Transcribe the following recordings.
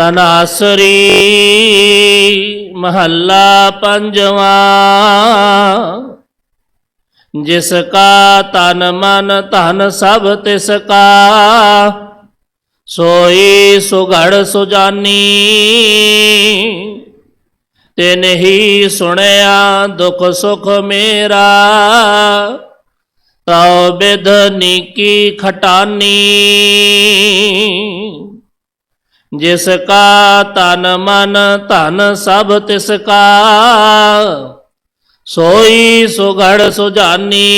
ਤਨਾਸਰੀ ਮਹੱਲਾ ਪੰਜਵਾਂ। ਜਿਸ ਕਾ ਤਨ ਮਨ ਧਨ ਸਭ ਤਿਸ ਕਾ, ਸੋਈ ਸੁਘੜ ਸੁਜਾਨੀ। ਤਿਨ ਹੀ ਸੁਣਿਆ ਦੁਖ ਸੁਖ ਮੇਰਾ, ਤਉ ਬਿਧ ਨੀਕੀ ਖਟਾਨੀ। जिसका तन मन धन सब तिसका सोई सुगढ़ सुजानी,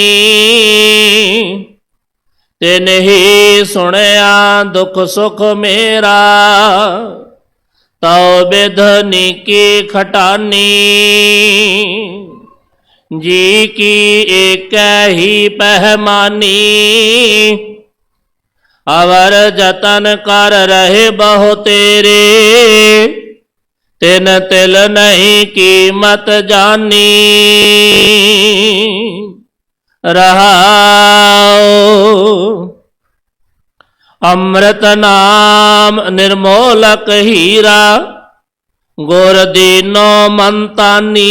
तेन ही सुनया दुख सुख मेरा। तो बेधनी की खटानी, जी की एक ही पहमानी। अवर जतन कर रहे बहु तेरे। तिन तिल नहीं कीमत जानी। रहा अमृत नाम निर्मोलक हीरा, गुर दीनो मंतानी।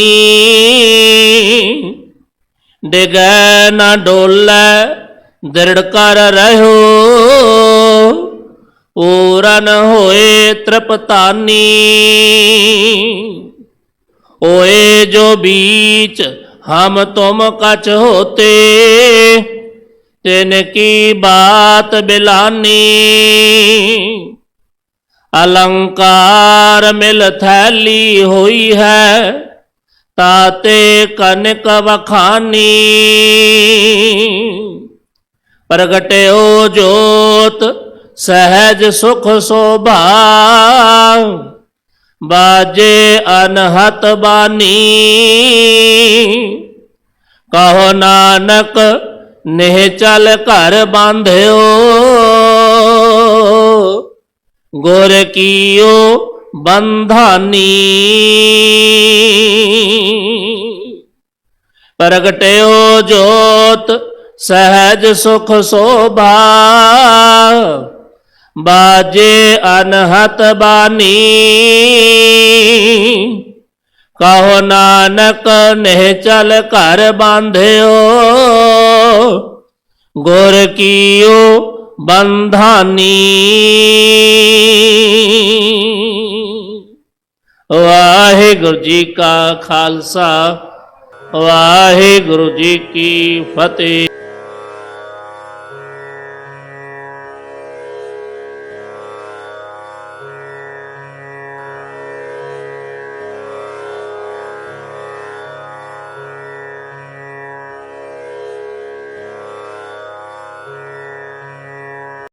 डिग न डोल, दृढ़ कर रहो। पूरन होए त्रपतानी ओए जो बीच हम तुम कच होते, तिनकी बात बिलानी। अलंकार मिल थैली हुई है, ताते कनक वखानी। प्रगट्यो जोत सहज सुख बाजे अनहत बानी कहो नानक नेह चल घर बांधो गोर कियो बंधानी प्रगट्यो जोत ਸਹਿਜ ਸੁਖ ਸੋਭਾ, ਬਾਜੇ ਅਨਹਤ ਬਾਨੀ ਕਹੋ ਨਾਨਕ, ਨਿਹ ਚਲ ਘਰ ਬਾਂਧਿਓ। ਗੁਰ ਕੀਓ ਬੰਧਾਨੀ। ਵਾਹਿਗੁਰੂ ਜੀ ਕਾ ਖਾਲਸਾ, ਵਾਹਿਗੁਰੂ ਜੀ ਕੀ ਫਤਿਹ। Yeah.